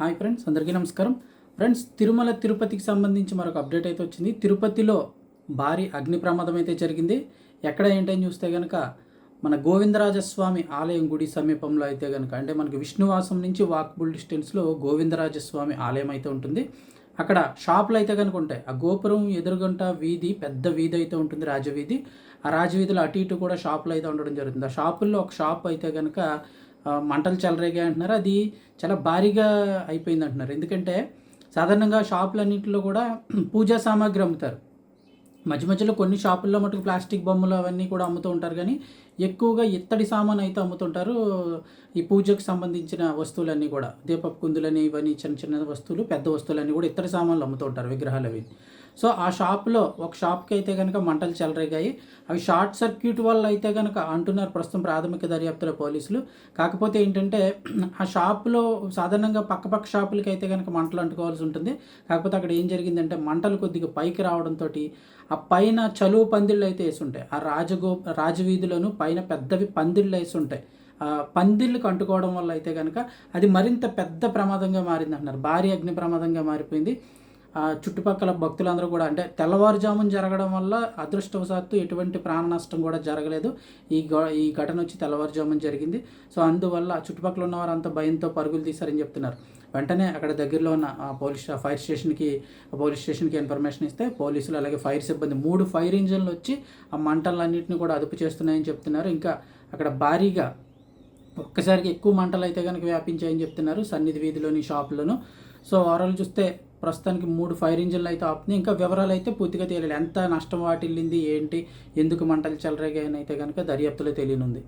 Hi friends అందరికీ నమస్కారం. Friends Tirumala తిరుపతికి సంబంధించి మరొక అప్డేట్ అయితే వచ్చింది. తిరుపతిలో భారీ అగ్ని ప్రమాదం అయితే జరిగింది. ఎక్కడ ఏంటని చూస్తే కనుక మన గోవిందరాజస్వామి ఆలయం గుడి సమీపంలో అయితే కనుక అంటే మనకి విష్ణువాసం నుంచి వాక్బుల్ డిస్టెన్స్లో గోవిందరాజస్వామి ఆలయం అయితే ఉంటుంది. అక్కడ షాపులు అయితే కనుక ఉంటాయి. ఆ గోపురం ఎదురుగుంట వీధి పెద్ద వీధి అయితే ఉంటుంది రాజవీధి. ఆ రాజవీధిలో అటు ఇటు కూడా షాపులు అయితే ఉండడం జరుగుతుంది. ఆ షాపుల్లో ఒక షాప్ అయితే కనుక మంటలు చెలరేగా అంటున్నారు. అది చాలా భారీగా అయిపోయింది అంటున్నారు ఎందుకంటే సాధారణంగా షాపులన్నింటిలో కూడా పూజా సామాగ్రి అమ్ముతారు. మధ్య మధ్యలో కొన్ని షాపుల్లో మటుకు ప్లాస్టిక్ బొమ్మలు అవన్నీ కూడా అమ్ముతూ ఉంటారు. కానీ ఎక్కువగా ఇత్తడి సామాన్ అయితే అమ్ముతుంటారు. ఈ పూజకు సంబంధించిన వస్తువులన్నీ కూడా దీపపు కుందులని ఇవన్నీ చిన్న చిన్న వస్తువులు పెద్ద వస్తువులన్నీ కూడా ఇత్తడి సామాన్లు అమ్ముతూ ఉంటారు విగ్రహాలు అవి. సో ఆ షాప్లో ఒక షాప్కి అయితే కనుక మంటలు చెలరేగాయి. అవి షార్ట్ సర్క్యూట్ వల్ల అయితే కనుక అంటున్నారు ప్రస్తుతం ప్రాథమిక దర్యాప్తులో పోలీసులు. కాకపోతే ఏంటంటే ఆ షాపులో సాధారణంగా పక్కపక్క షాపులకి అయితే కనుక మంటలు అంటుకోవాల్సి ఉంటుంది. కాకపోతే అక్కడ ఏం జరిగిందంటే మంటలు కొద్దిగా పైకి రావడంతో ఆ పైన చలువు పందిళ్ళు అయితే వేసి ఉంటాయి ఆ రాజగో రాజవీధులను పైన పెద్దవి పందిళ్ళు వేసి ఉంటాయి ఆ పందిళ్ళకు అంటుకోవడం వల్ల అయితే కనుక అది మరింత పెద్ద ప్రమాదంగా మారింది అంటున్నారు. భారీ అగ్ని ప్రమాదంగా మారిపోయింది. ఆ చుట్టుపక్కల భక్తులందరూ కూడా అంటే తెల్లవారుజామున జరగడం వల్ల అదృష్టవశాత్తు ఎటువంటి ప్రాణ నష్టం కూడా జరగలేదు. ఈ ఈ ఘటన వచ్చి తెల్లవారుజామున జరిగింది. సో అందువల్ల చుట్టుపక్కల ఉన్న వారంతా భయంతో పరుగులు తీశారని చెప్తున్నారు. వెంటనే అక్కడ దగ్గరలో ఉన్న ఆ పోలీస్ ఫైర్ స్టేషన్కి పోలీస్ స్టేషన్కి ఇన్ఫర్మేషన్ ఇస్తే పోలీసులు అలాగే ఫైర్ సిబ్బంది మూడు ఫైర్ ఇంజన్లు వచ్చి ఆ మంటలన్నింటినీ కూడా అదుపు చేస్తున్నాయని చెప్తున్నారు. ఇంకా అక్కడ భారీగా ఒక్కసారికి ఎక్కువ మంటలు అయితే కనుక వ్యాపించాయని చెప్తున్నారు సన్నిధి వీధిలోని షాపులను. సో ఓవరాల్ చూస్తే ప్రస్తుతానికి మూడు ఫైర్ ఇంజిన్లు అయితే ఆపుతుంది ఇంకా వివరాలు అయితే పూర్తిగా తెలియలేదు. ఎంత నష్టం వాటిల్లింది ఏంటి ఎందుకు మంటలు చెలరేగాయని అయితే కనుక దర్యాప్తులో తెలియనుంది.